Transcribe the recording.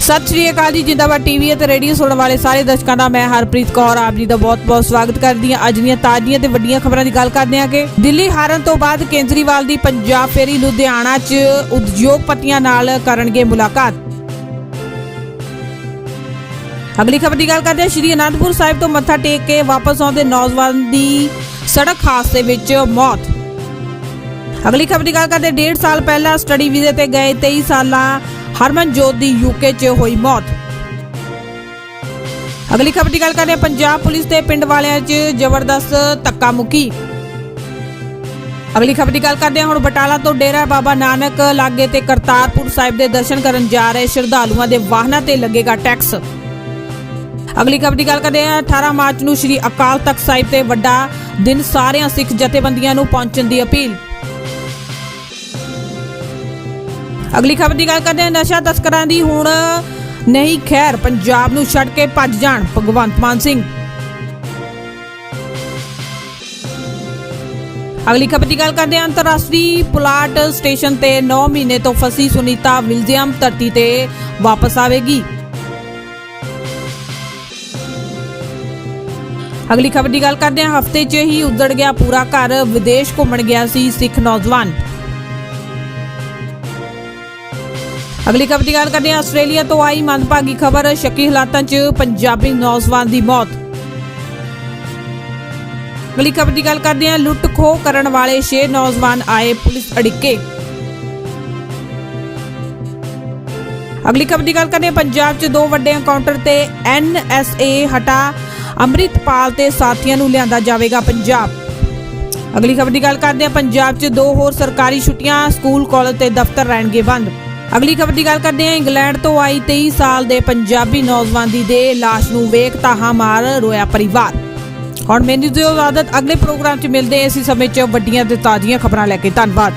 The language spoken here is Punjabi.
ਸਤਿ ਸ਼੍ਰੀ ਅਕਾਲ ਜੀ, ਜਿੰਦਾਬਾਦ ਟੀਵੀ ਅਤੇ ਰੇਡੀਓ ਸੁਣਨ ਵਾਲੇ ਸਾਰੇ ਦਰਸ਼ਕਾਂ ਦਾ ਮੈਂ ਹਰਪ੍ਰੀਤ ਕੌਰ, ਆਪ ਜੀ ਦਾ ਬਹੁਤ-ਬਹੁਤ ਸਵਾਗਤ ਕਰਦੀ ਹਾਂ। ਅੱਜ ਦੀਆਂ ਤਾਜ਼ੀਆਂ ਤੇ ਵੱਡੀਆਂ ਖਬਰਾਂ ਦੀ ਗੱਲ ਕਰਦੇ ਹਾਂ ਕਿ ਦਿੱਲੀ ਹਾਰਨ ਤੋਂ ਬਾਅਦ ਕੇਜਰੀਵਾਲ ਦੀ ਪੰਜਾਬ ਫੇਰੀ ਲੁਧਿਆਣਾ 'ਚ ਉਦਯੋਗਪਤੀਆਂ ਨਾਲ ਕਰਨਗੇ ਮੁਲਾਕਾਤ। ਅਗਲੀ ਖਬਰ ਦੀ ਗੱਲ ਕਰਦੇ ਹਾਂ। ਸ਼੍ਰੀ ਅਨੰਦਪੁਰ ਸਾਹਿਬ ਤੋਂ ਮੱਥਾ ਟੇਕ ਕੇ ਵਾਪਸ ਆਉਂਦੇ ਨੌਜਵਾਨ ਦੀ ਸੜਕ ਹਾਦਸੇ ਵਿੱਚ ਮੌਤ। ਅਗਲੀ ਖਬਰ ਦੀ ਗੱਲ ਕਰਦੇ ਹਾਂ, ਡੇਢ ਸਾਲ ਪਹਿਲਾਂ ਸਟੱਡੀ ਵੀਜ਼ੇ ਤੇ ਗਏ 23 ਸਾਲਾਂ ਹਰਮਨਜੋਤ ਦੀ ਯੂਕੇ 'ਚ ਹੋਈ ਮੌਤ। ਅਗਲੀ ਖਬਰ ਦੀ ਗੱਲ ਕਰਦੇ ਹਾਂ, ਪੰਜਾਬ ਪੁਲਿਸ ਤੇ ਪਿੰਡ ਵਾਲਿਆਂ 'ਚ ਜ਼ਬਰਦਸਤ ਧੱਕਾ ਮੁੱਕੀ ਅਗਲੀ ਖਬਰ ਦੀ ਗੱਲ ਕਰਦੇ ਹਾਂ। ਹੁਣ ਬਟਾਲਾ ਤੋਂ ਡੇਰਾ ਬਾਬਾ ਨਾਨਕ ਲਾਗੇ ਤੇ ਕਰਤਾਰਪੁਰ ਸਾਹਿਬ ਦੇ ਦਰਸ਼ਨ ਕਰਨ ਜਾ ਰਹੇ ਸ਼ਰਧਾਲੂਆਂ ਦੇ ਵਾਹਨਾਂ ਤੇ ਲੱਗੇਗਾ ਟੈਕਸ। ਅਗਲੀ ਖਬਰ ਦੀ ਗੱਲ ਕਰਦੇ ਹਾਂ। 18 ਮਾਰਚ ਨੂੰ ਸ੍ਰੀ ਅਕਾਲ ਤਖਤ ਸਾਹਿਬ ਤੇ ਵੱਡਾ ਦਿਨ ਸਾਰਿਆਂ ਸਿੱਖ ਜਥੇਬੰਦੀਆਂ ਨੂੰ ਪਹੁੰਚਣ ਦੀ ਅਪੀਲ। ਅਗਲੀ ਖਬਰ ਦੀ ਗੱਲ ਕਰਦੇ ਹਾਂ, ਨਸ਼ਾ ਤਸਕਰਾਂ ਦੀ ਹੁਣ ਨਹੀਂ ਖੈਰ, ਪੰਜਾਬ ਨੂੰ ਛੱਡ ਕੇ ਭੱਜ ਜਾਣ ਭਗਵੰਤ ਮਾਨ ਸਿੰਘ। ਅਗਲੀ ਖਬਰ ਦੀ ਗੱਲ ਕਰਦੇ ਹਾਂ, ਅੰਤਰਰਾਸ਼ਟਰੀ ਪੁਲਾਟ ਸਟੇਸ਼ਨ ਤੇ 9 ਮਹੀਨੇ ਤੋਂ ਫਸੀ ਸੁਨੀਤਾ ਵਿਲਜ਼ੀਅਮ ਧਰਤੀ ਤੇ ਵਾਪਸ ਆਵੇਗੀ। ਅਗਲੀ ਖਬਰ ਦੀ ਗੱਲ ਕਰਦੇ ਹਾਂ, ਹਫ਼ਤੇ 'ਚ ਹੀ ਉਜੜ ਗਿਆ ਪੂਰਾ ਘਰ, ਵਿਦੇਸ਼ ਘੁੰਮਣ ਗਿਆ ਸੀ ਸਿੱਖ ਨੌਜਵਾਨ। ਅਗਲੀ ਖਬਰ ਦੀ ਗੱਲ ਕਰਦੇ ਹਾਂ। ਆਸਟ੍ਰੇਲੀਆ ਤੋਂ ਆਈ ਮੰਦਭਾਗੀ ਖਬਰ, ਸ਼ੱਕੀ ਹਾਲਾਤਾਂ 'ਚ ਪੰਜਾਬੀ ਨੌਜਵਾਨ ਦੀ ਮੌਤ। ਅਗਲੀ ਖਬਰ ਦੀ ਗੱਲ ਕਰਦੇ ਹਾਂ। ਲੁੱਟ ਖੋਹ ਕਰਨ ਵਾਲੇ 6 ਨੌਜਵਾਨ ਆਏ ਪੁਲਿਸ ਅੜਿੱਕੇ। ਅਗਲੀ ਖਬਰ ਦੀ ਗੱਲ ਕਰਦੇ ਹਾਂ। ਪੰਜਾਬ 'ਚ ਦੋ ਵੱਡੇ ਐਨਕਾਊਂਟਰ ਤੇ ਐਨਐਸਏ ਹਟਾ ਅੰਮ੍ਰਿਤਪਾਲ ਤੇ ਸਾਥੀਆਂ ਨੂੰ ਲਿਆਂਦਾ ਜਾਵੇਗਾ ਪੰਜਾਬ। ਅਗਲੀ ਖਬਰ ਦੀ ਗੱਲ ਕਰਦੇ ਹਾਂ। ਪੰਜਾਬ 'ਚ ਦੋ ਹੋਰ ਸਰਕਾਰੀ ਛੁੱਟੀਆਂ, ਸਕੂਲ, ਕਾਲਜ ਤੇ ਦਫ਼ਤਰ ਰਹਿਣਗੇ ਬੰਦ। ਅਗਲੀ ਖਬਰ ਦੀ ਗੱਲ ਕਰਦੇ ਹਾਂ। ਇੰਗਲੈਂਡ ਤੋਂ ਆਈ 23 ਸਾਲ ਦੇ ਪੰਜਾਬੀ ਨੌਜਵਾਨ ਦੀ ਦੇ ਲਾਸ਼ ਨੂੰ ਵੇਖ ਤਾਹਾ ਮਾਰ ਰੋਇਆ ਪਰਿਵਾਰ। ਹੁਣ ਮੈਨੂੰ ਦਿਓ ਆਦਤ ਅਗਲੇ ਪ੍ਰੋਗਰਾਮ 'ਚ ਮਿਲਦੇ ਹਾਂ। ਇਸੇ ਸਮੇਂ 'ਚ ਵੱਡੀਆਂ ਤੇ ਤਾਜ਼ੀਆਂ ਖਬਰਾਂ ਲੈ ਕੇ ਧੰਨਵਾਦ।